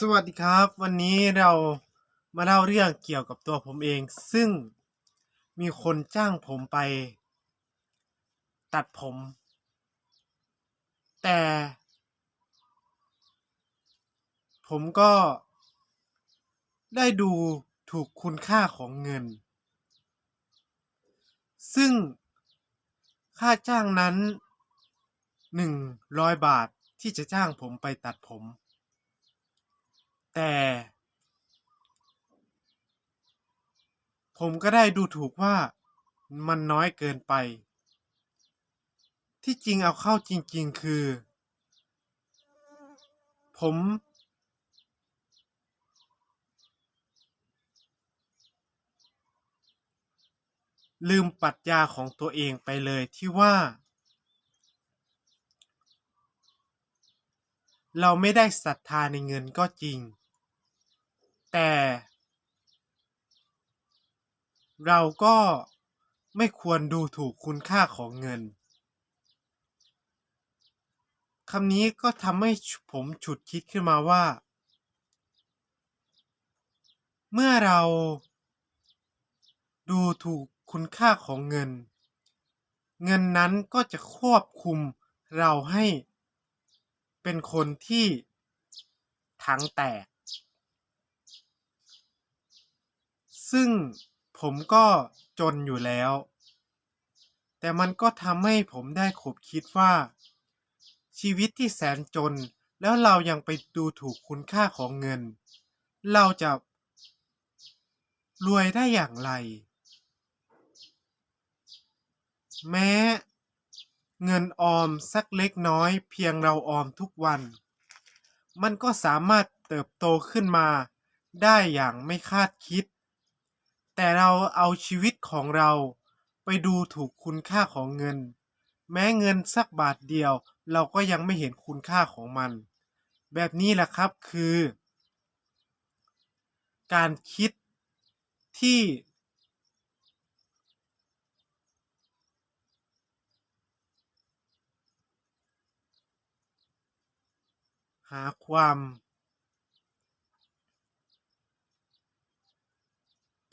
สวัสดีครับ วันนี้เรามาเล่าเรื่องเกี่ยวกับตัวผมเอง ซึ่งมีคนจ้างผมไป ตัดผม แต่ ผมก็ ได้ดูถูกคุณค่าของเงิน ซึ่งค่าจ้างนั้นหนึ่งร้อยบาทที่จะจ้างผมไปตัดผม แต่ ผมก็ได้ดูถูกว่ามันน้อยเกินไป ที่จริงเอาเข้าจริง ๆ คือ ผม ลืมปรัชญาของตัวเองไปเลยที่ว่า เราไม่ได้ศรัทธาในเงินก็จริง แต่ เราก็ไม่ควรดูถูกคุณค่าของเงินคำนี้ก็ทำให้ผมฉุดคิดขึ้นมาว่า เมื่อเราดูถูกคุณค่าของเงิน เงินนั้นก็จะควบคุมเราให้เป็นคนที่ถังแตก ซึ่ง ผมก็จนอยู่แล้ว แต่มันก็ทำให้ผมได้ขบคิดว่า ชีวิตที่แสนจนแล้วเรายังไปดูถูกคุณค่าของเงิน เราจะรวยได้อย่างไร แม้เงินออมสักเล็กน้อยเพียงเราออมทุกวัน มันก็สามารถเติบโตขึ้นมาได้อย่างไม่คาดคิด แต่เราเอาชีวิตของเราไปดูถูกคุณค่าของเงิน แม้เงินสักบาทเดียว เราก็ยังไม่เห็นคุณค่าของมัน แบบนี้แหละครับคือ การคิดที่ หาความ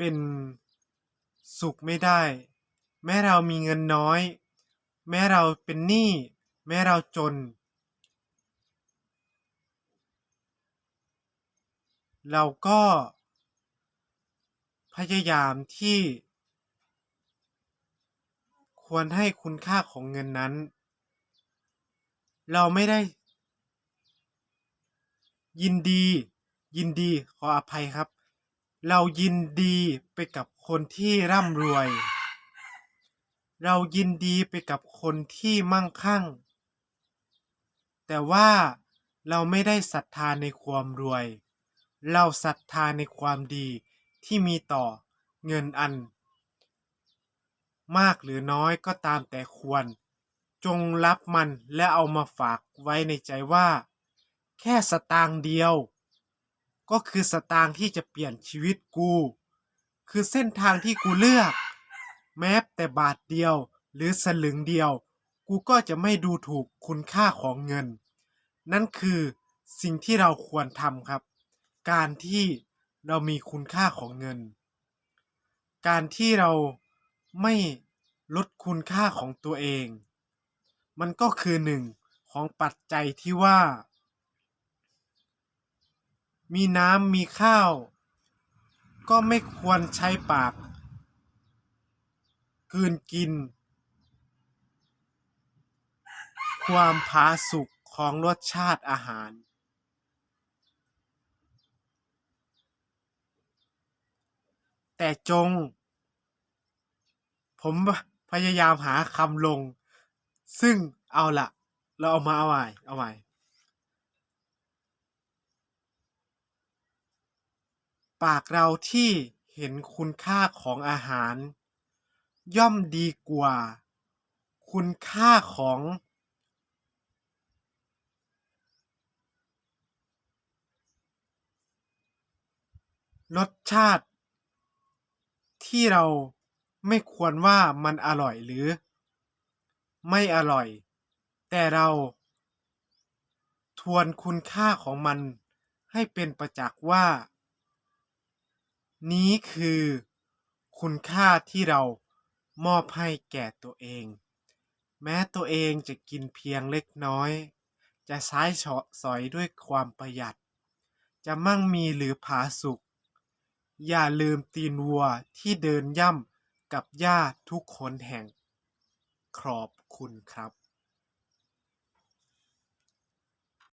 เป็นสุขไม่ได้ แม้เรามีเงินน้อย แม้เราเป็นหนี้แม้เราจน เราก็พยายามที่ ควรให้คุณค่าของเงินนั้น เราไม่ได้ ยินดี ยินดีขออภัยครับ เรายินดีไปกับคนที่ร่ำรวย เรายินดีไปกับคนที่มั่งคั่ง แต่ว่าเราไม่ได้ศรัทธาในความรวย เราศรัทธาในความดีที่มีต่อเงินอัน มากหรือน้อยก็ตามแต่ควร จงรับมันและเอามาฝากไว้ในใจว่า แค่สตางค์เดียว ก็คือสตางค์ที่จะเปลี่ยนชีวิตกู คือเส้นทางที่กูเลือก แม้แต่บาทเดียวหรือสลึงเดียว กูก็จะไม่ดูถูกคุณค่าของเงิน นั่นคือสิ่งที่เราควรทำครับ การที่เรามีคุณค่าของเงิน การที่เราไม่ลดคุณค่าของตัวเอง มันก็คือหนึ่งของปัจจัยที่ว่า มีน้ำมีข้าว ก็ไม่ควรใช้ปากกืนกิน ความผาสุกของรสชาติอาหาร แต่จง ผมพยายามหาคำลง ซึ่งเอาละเราเอามาเอาใหม่เอาให ปากเราที่เห็นคุณค่าของอาหาร ย่อมดีกว่า คุณค่าของรสชาติ ที่เราไม่ควรว่ามันอร่อยหรือ ไม่อร่อย แต่เรา ทวนคุณค่าของมันให้เป็นประจักษ์ว่า นี้คือคุณค่าที่เรามอบให้แก่ตัวเอง แม้ตัวเองจะกินเพียงเล็กน้อย จะใช้เฉาะสอยด้วยความประหยัด จะมั่งมีหรือผาสุกอย่าลืมตีนวัวที่เดินย่ำกับหญ้าทุกคนแห่งขอบคุณครับ